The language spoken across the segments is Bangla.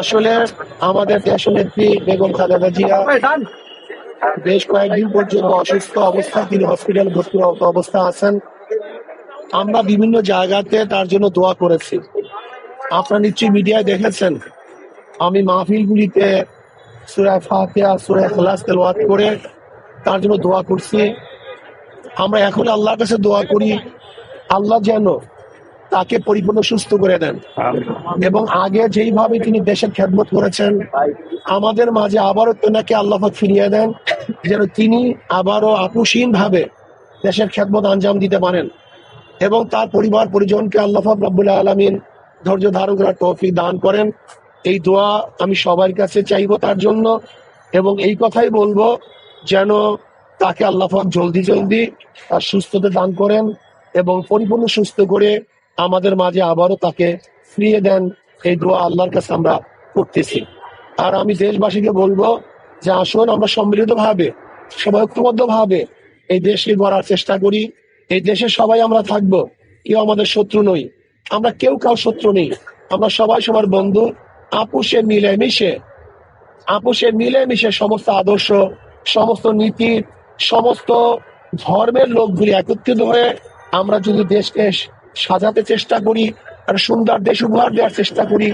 আসলে আমাদের দেশ নেত্রী বেগম খালেদা জিয়া বেশ কয়েকদিন পর্যন্ত অসুস্থ অবস্থায় তিনি হসপিটাল ভর্তি অবস্থা আছেন। আমরা বিভিন্ন জায়গাতে তার জন্য দোয়া করেছি। আপনারা নিশ্চয়ই মিডিয়ায় দেখেছেন, আমি মাহফিলগুলিতে সুরায় ফাতিহা সুরায় খালাস করে তার জন্য দোয়া করছি। আমরা এখন আল্লাহর কাছে দোয়া করি, আল্লাহ যেন তাকে পরিপূর্ণ সুস্থ করে দেন। এবং আগে যেইভাবে তিনি দেশের খেদমত করেছেন আমাদের মাঝে আবারও তেনাকে আল্লাহ ফিরিয়ে দেন যেন তিনি আবারও আপুসীন ভাবে দেশের খেদমত আঞ্জাম দিতে পারেন এবং তার পরিবার পরিজনকে আল্লাহ রব্বুল আলমিন ধৈর্য ধারণ করার তৌফিক দান করেন। এই দোয়া আমি সবার কাছে চাইব তার জন্য এবং এই কথাই বলব যেন তাকে আল্লাহ জলদি জলদি তার সুস্থতা দান করেন এবং পরিপূর্ণ সুস্থ করে আমাদের মাঝে আবারও তাকে ফিরিয়ে দেন এই দোয়া আল্লাহর কাছে আমরা করতেছি। আর আমি দেশবাসীকে বলব যে আসুন আমরা সম্মিলিত ভাবে সবাই ঐক্যবদ্ধ ভাবে এই দেশকে গড়ার চেষ্টা করি। এই দেশে সবাই আমরা থাকব, কেউ আমাদের শত্রু নই। আমরা কেউ কাউ শত্রু নেই। আমরা সবাই সবার বন্ধু। আপুষে মিলে মিশে আপোষে মিলেমিশে সমস্ত আদর্শ, সমস্ত নীতি, সমস্ত ধর্মের লোকগুলি একত্রিত হয়ে আমরা যদি দেশকে সাজাতে চেষ্টা করি আর সুন্দর দেশ উপহার দেওয়ার চেষ্টা করি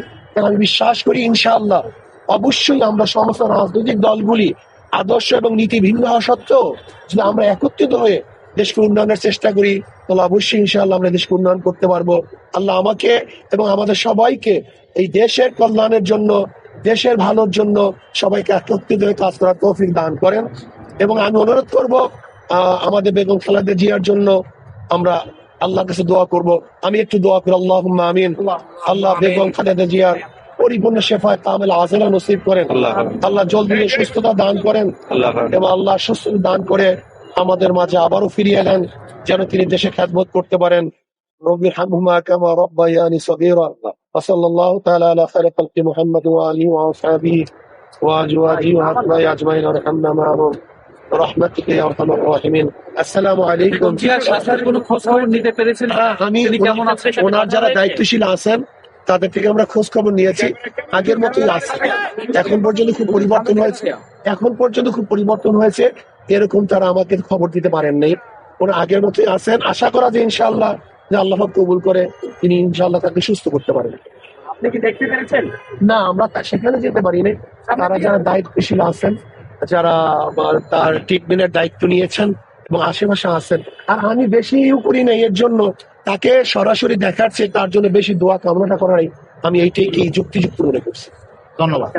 আমি বিশ্বাস করি ইনশাআল্লাহ। অবশ্যই আমরা সমস্ত রাজনৈতিক দলগুলি আদর্শ এবং নীতি ভিন্ন হওয়া সত্ত্বেও যদি আমরা একত্রিত হয়ে দেশকে উন্নয়নের চেষ্টা করি, তাহলে অবশ্যই ইনশাআল্লাহ আমরা দেশকে উন্নয়ন করতে পারব। আল্লাহ আমাকে এবং আমাদের সবাইকে এই দেশের কল্যাণের জন্য, দেশের ভালোর জন্য সবাইকে একত্রিত হয়ে কাজ করার তৌফিক দান করেন। এবং আমি অনুরোধ করব আমাদের বেগম খালেদা জিয়ার জন্য আমরা আল্লাহর কাছে দোয়া করব আমি একটু দোয়া করি আল্লাহ আমিন আল্লাহ বেগম খালেদা জিয়ার পরিপূর্ণ শেফায় কামেল আজরা নসিব করেন আল্লাহ জলদি সুস্থতা দান করেন এবং আল্লাহ সুস্থ দান করে আমাদের মাঝে আবারও ফিরিয়ে দেন যেন তিনি দেশে খ্যাতবোধ করতে পারেন رب ارحمهما كما ربياني صغيرا وصلى الله تعالى على خير خلق محمد وآله وأصحابه وأزواجه وأتباعه أجمعين وارحمنا معهم এখন পর্যন্ত খুব পরিবর্তন হয়েছে। এখন পর্যন্ত খুব পরিবর্তন হয়েছে। এরকম তারা আমাকে খবর দিতে পারেন নাই। ওনার আগের মতোই আছেন। আশা করা যে ইনশাল্লাহ যে আল্লাহ কবুল করে তিনি ইনশাল্লাহ তাকে সুস্থ করতে পারেন। আপনি কি দেখতে পেরেছেন? না আমরা সেখানে যেতে পারিনি। তারা যারা দায়িত্বশীল আছেন যারা আবার তার ট্রিটমেন্টের দায়িত্ব নিয়েছেন এবং আশেপাশে আছেন। আর আমি বেশি ইউ করি না এর জন্য তাকে সরাসরি দেখাচ্ছে চেয়ে তার জন্য বেশি দোয়া কামনাটা করাই আমি এইটাই কি যুক্তিযুক্ত মনে করছি। ধন্যবাদ।